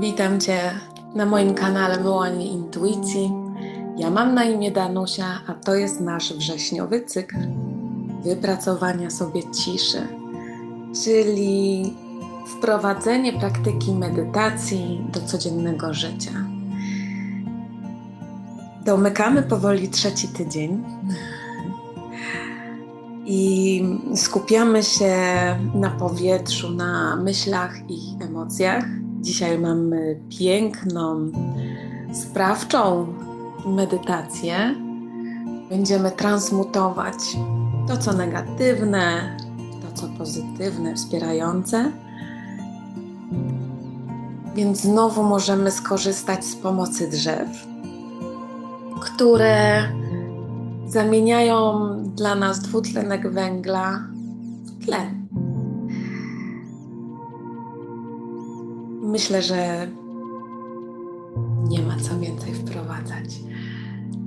Witam Cię na moim kanale Wołanie Intuicji. Ja mam na imię Danusia, a to jest nasz wrześniowy cykl wypracowania sobie ciszy, czyli wprowadzenie praktyki medytacji do codziennego życia. Domykamy powoli trzeci tydzień i skupiamy się na powietrzu, na myślach i emocjach. Dzisiaj mamy piękną, sprawczą medytację. Będziemy transmutować to, co negatywne, to, co pozytywne, wspierające. Więc znowu możemy skorzystać z pomocy drzew, które zamieniają dla nas dwutlenek węgla w tlen. Myślę, że nie ma co więcej wprowadzać.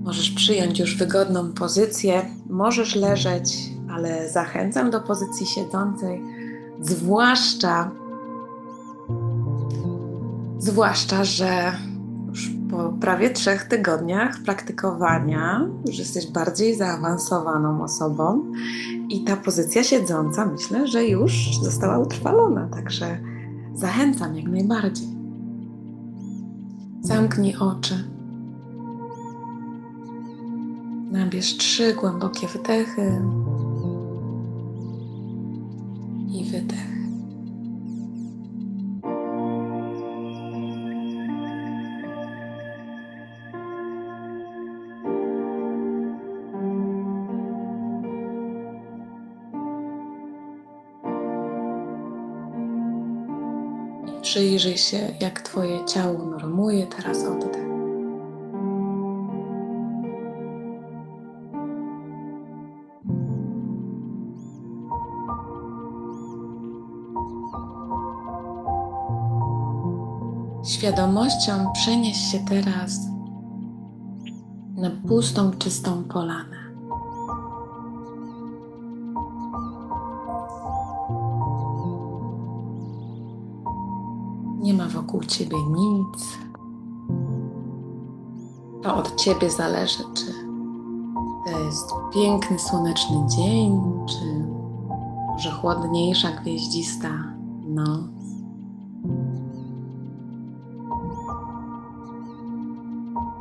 Możesz przyjąć już wygodną pozycję, możesz leżeć, ale zachęcam do pozycji siedzącej, zwłaszcza, zwłaszcza, że już po prawie trzech tygodniach praktykowania już jesteś bardziej zaawansowaną osobą i ta pozycja siedząca myślę, że już została utrwalona, także zachęcam jak najbardziej. Zamknij oczy. Nabierz trzy głębokie wdechy Przyjrzyj się, jak Twoje ciało normuje teraz oddech. Świadomością przenieś się teraz na pustą, czystą polanę. Nie ma wokół ciebie nic. To od ciebie zależy, czy to jest piękny, słoneczny dzień, czy może chłodniejsza, gwieździsta noc.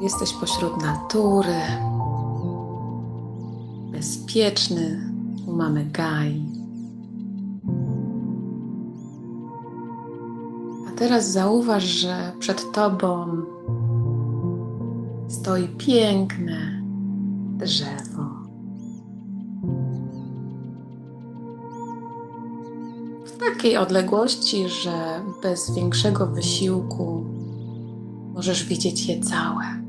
Jesteś pośród natury, bezpieczny, u mamy Gai. Teraz zauważ, że przed tobą stoi piękne drzewo. W takiej odległości, że bez większego wysiłku możesz widzieć je całe.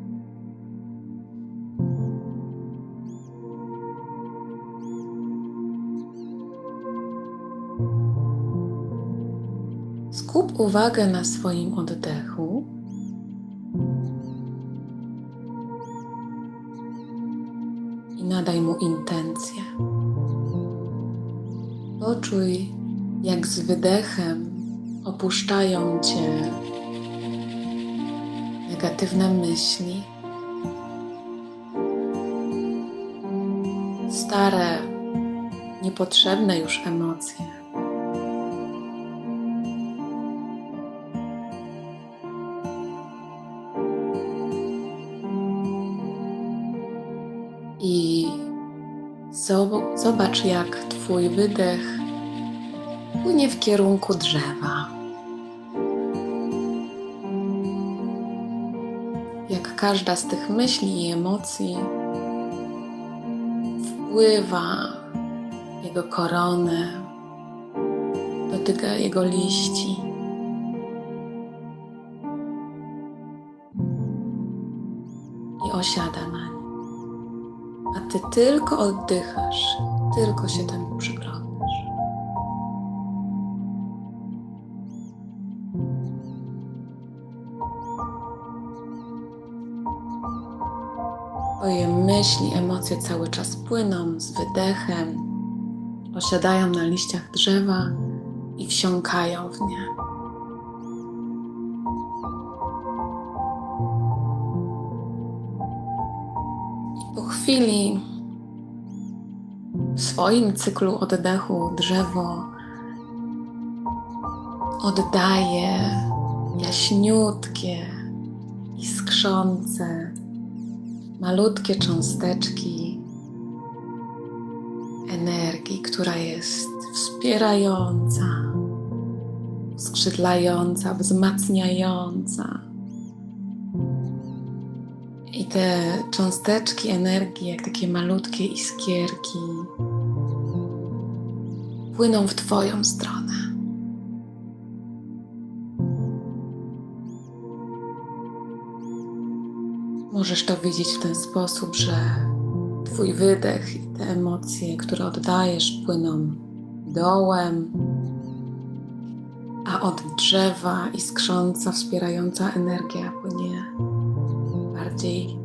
Uwagę na swoim oddechu. I nadaj mu intencję. Poczuj, jak z wydechem opuszczają cię negatywne myśli, stare, niepotrzebne już emocje. I zobacz, jak Twój wydech płynie w kierunku drzewa. Jak każda z tych myśli i emocji wpływa jego koronę, dotyka jego liści. tylko oddychasz, tylko się temu przyglądasz. Twoje myśli, emocje cały czas płyną z wydechem, osiadają na liściach drzewa i wsiąkają w nie. Po chwili swoim cyklu oddechu drzewo oddaje jaśniutkie, iskrzące, malutkie cząsteczki energii, która jest wspierająca, skrzydlająca, wzmacniająca. I te cząsteczki energii, jak takie malutkie iskierki, płyną w Twoją stronę. Możesz to widzieć w ten sposób, że Twój wydech i te emocje, które oddajesz, płyną dołem, a od drzewa iskrząca, wspierająca energia płynie bardziej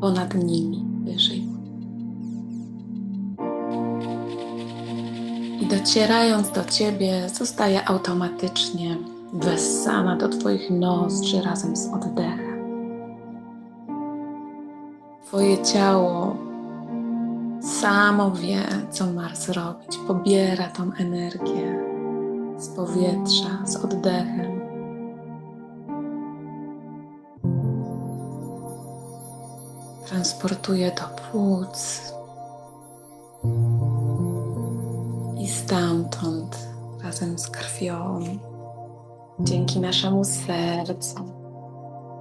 ponad nimi, wyżej. I docierając do Ciebie, zostaje automatycznie wessana do Twoich nozdrzy razem z oddechem. Twoje ciało samo wie, co ma zrobić. Pobiera tą energię z powietrza, z oddechem. Transportuje do płuc stamtąd razem z krwią, dzięki naszemu sercu,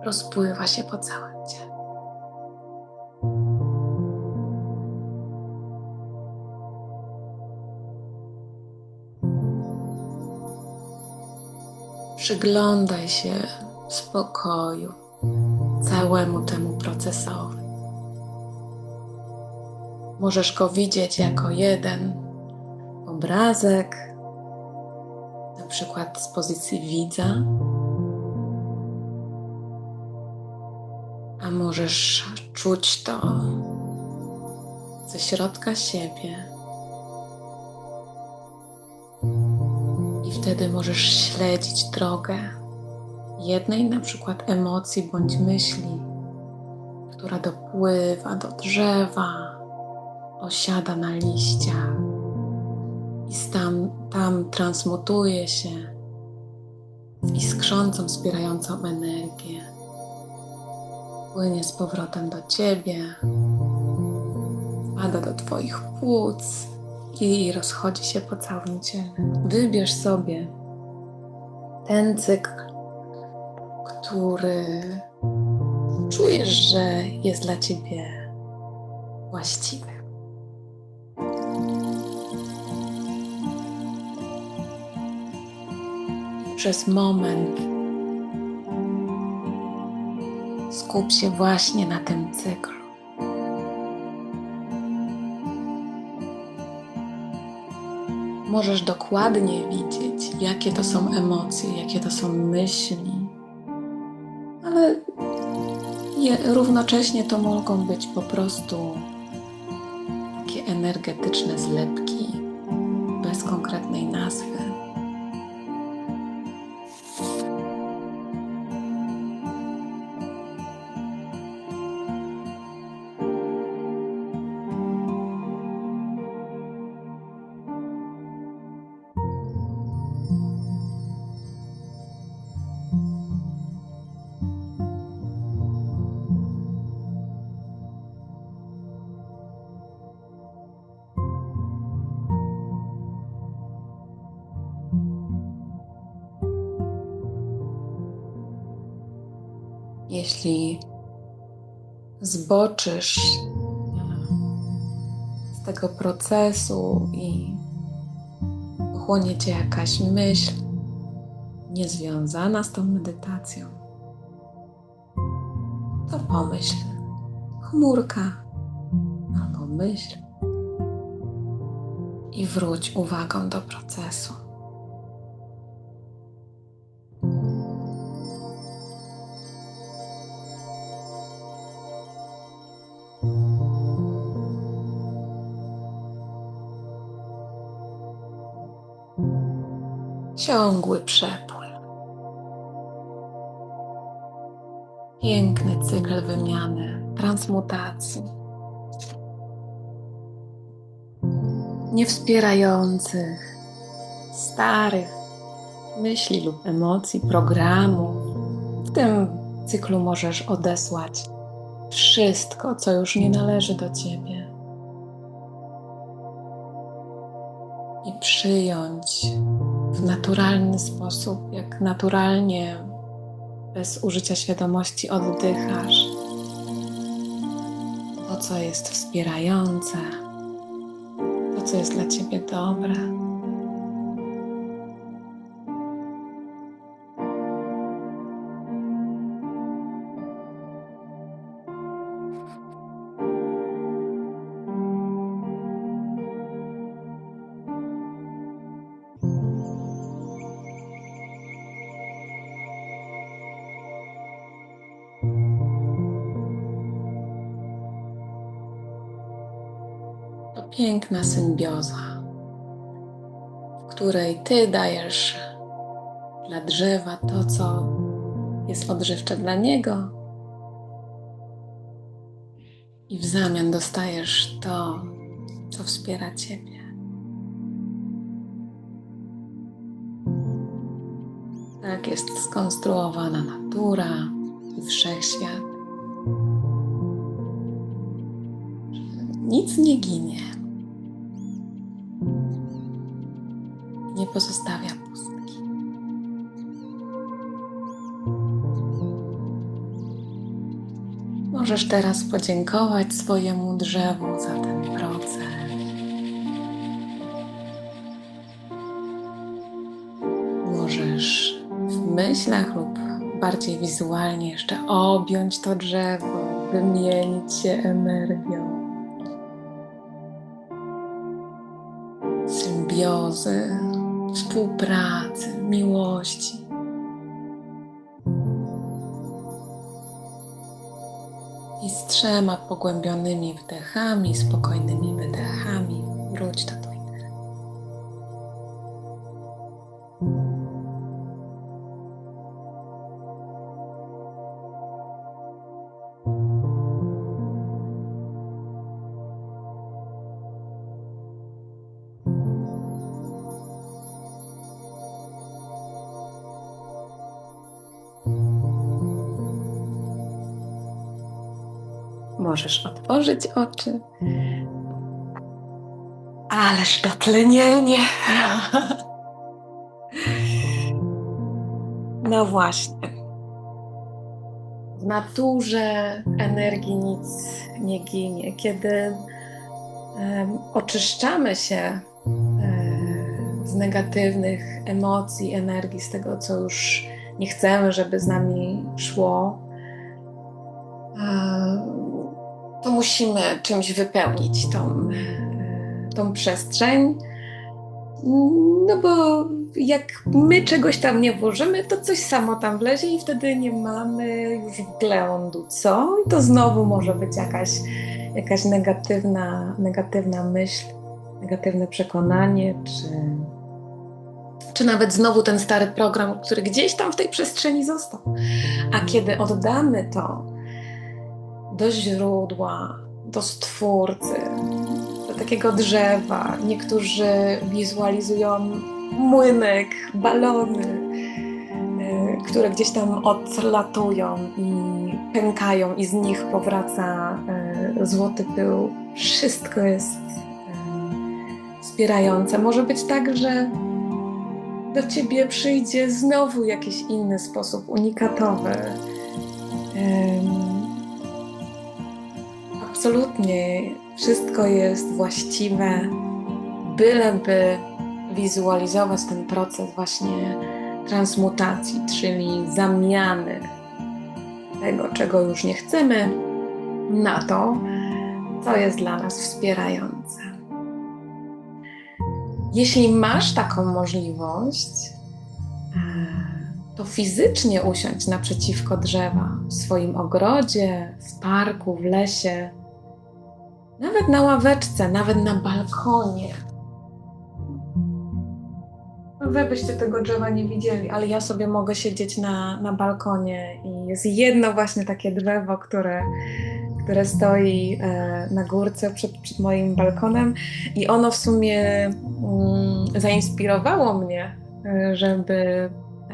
rozpływa się po całym ciele. Przyglądaj się w spokoju całemu temu procesowi. Możesz go widzieć jako jeden obrazek, na przykład z pozycji widza, a możesz czuć to ze środka siebie. Wtedy możesz śledzić drogę jednej na przykład emocji bądź myśli, która dopływa do drzewa, osiada na liściach i tam, tam transmutuje się iskrzącą, wspierającą energię. Płynie z powrotem do ciebie, wpada do Twoich płuc i rozchodzi się po całym ciele. Wybierz sobie ten cykl, który czujesz, że jest dla ciebie właściwy. Przez moment skup się właśnie na tym cyklu. możesz dokładnie widzieć, jakie to są emocje, jakie to są myśli, ale je, równocześnie to mogą być po prostu takie energetyczne zlepki jeśli zboczysz z tego procesu i pochłonie cię jakaś myśl niezwiązana z tą medytacją, to pomyśl chmurka albo myśl i wróć uwagą do procesu. ciągły przepływ. Piękny cykl wymiany, transmutacji. Niewspierających, starych myśli lub emocji, programów. W tym cyklu możesz odesłać wszystko, co już nie należy do ciebie. i przyjąć w naturalny sposób, jak naturalnie, bez użycia świadomości oddychasz. To, co jest wspierające, to, co jest dla ciebie dobre. Piękna symbioza, w której ty dajesz dla drzewa to, co jest odżywcze dla niego, i w zamian dostajesz to, co wspiera ciebie. Tak jest skonstruowana natura i wszechświat. Nic nie ginie. Pozostawia pustki. Możesz teraz podziękować swojemu drzewu za ten proces. Możesz w myślach lub bardziej wizualnie jeszcze objąć to drzewo, wymienić się energią. symbiozy, współpracy, miłości. I z trzema pogłębionymi wdechami, spokojnymi wydechami wróć do Możesz otworzyć oczy. Ależ to tlenienie. No właśnie. W naturze energii nic nie ginie. Kiedy um, oczyszczamy się um, z negatywnych emocji, energii, z tego, co już nie chcemy, żeby z nami szło, musimy czymś wypełnić tą, tą przestrzeń. No bo jak my czegoś tam nie włożymy, to coś samo tam wlezie i wtedy nie mamy już wglądu, co? I to znowu może być jakaś, jakaś negatywna, negatywna myśl, negatywne przekonanie, czy, czy nawet znowu ten stary program, który gdzieś tam w tej przestrzeni został. A kiedy oddamy to do źródła, do stwórcy, do takiego drzewa. Niektórzy wizualizują młynek, balony, y, które gdzieś tam odlatują i pękają, i z nich powraca y, złoty pył. Wszystko jest y, wspierające. Może być tak, że do ciebie przyjdzie znowu jakiś inny sposób unikatowy absolutnie wszystko jest właściwe, byleby wizualizować ten proces właśnie transmutacji, czyli zamiany tego, czego już nie chcemy, na to, co jest dla nas wspierające. Jeśli masz taką możliwość, to fizycznie usiąść naprzeciwko drzewa w swoim ogrodzie, w parku, w lesie nawet na ławeczce, nawet na balkonie. Wy byście tego drzewa nie widzieli, ale ja sobie mogę siedzieć na, na balkonie i jest jedno właśnie takie drzewo, które, które stoi e, na górce przed, przed moim balkonem i ono w sumie mm, zainspirowało mnie, e, żeby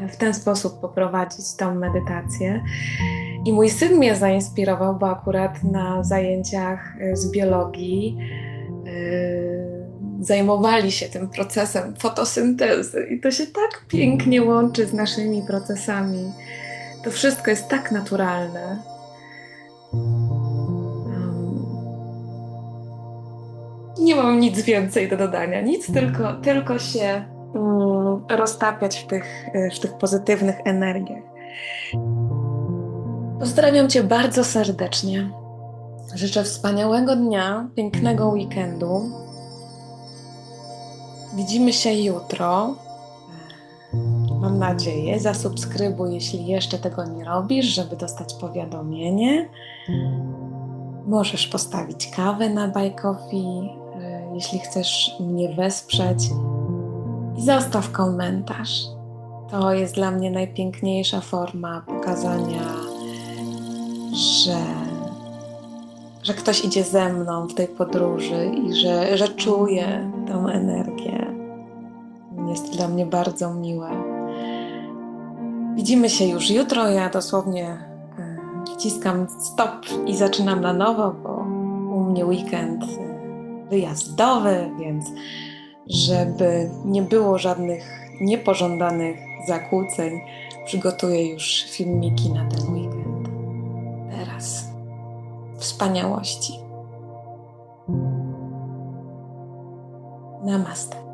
w ten sposób poprowadzić tą medytację. I mój syn mnie zainspirował, bo akurat na zajęciach e, z biologii e, zajmowali się tym procesem fotosyntezy i to się tak pięknie łączy z naszymi procesami. To wszystko jest tak naturalne. Um, nie mam nic więcej do dodania, nic, tylko, tylko się um, roztapiać w tych, w tych pozytywnych energiach. Pozdrawiam Cię bardzo serdecznie. Życzę wspaniałego dnia, pięknego weekendu. Widzimy się jutro. Mam nadzieję. Zasubskrybuj, jeśli jeszcze tego nie robisz, żeby dostać powiadomienie. Możesz postawić kawę na Buy Coffee, jeśli chcesz mnie wesprzeć. I zostaw komentarz. To jest dla mnie najpiękniejsza forma pokazania, że, że ktoś idzie ze mną w tej podróży i że, że czuje tą energię. Jest dla mnie bardzo miłe. Widzimy się już jutro. Ja dosłownie e, wciskam stop i zaczynam na nowo, bo u mnie weekend e, wyjazdowy, więc żeby nie było żadnych niepożądanych zakłóceń, przygotuję już filmiki na wspaniałości. Namaste.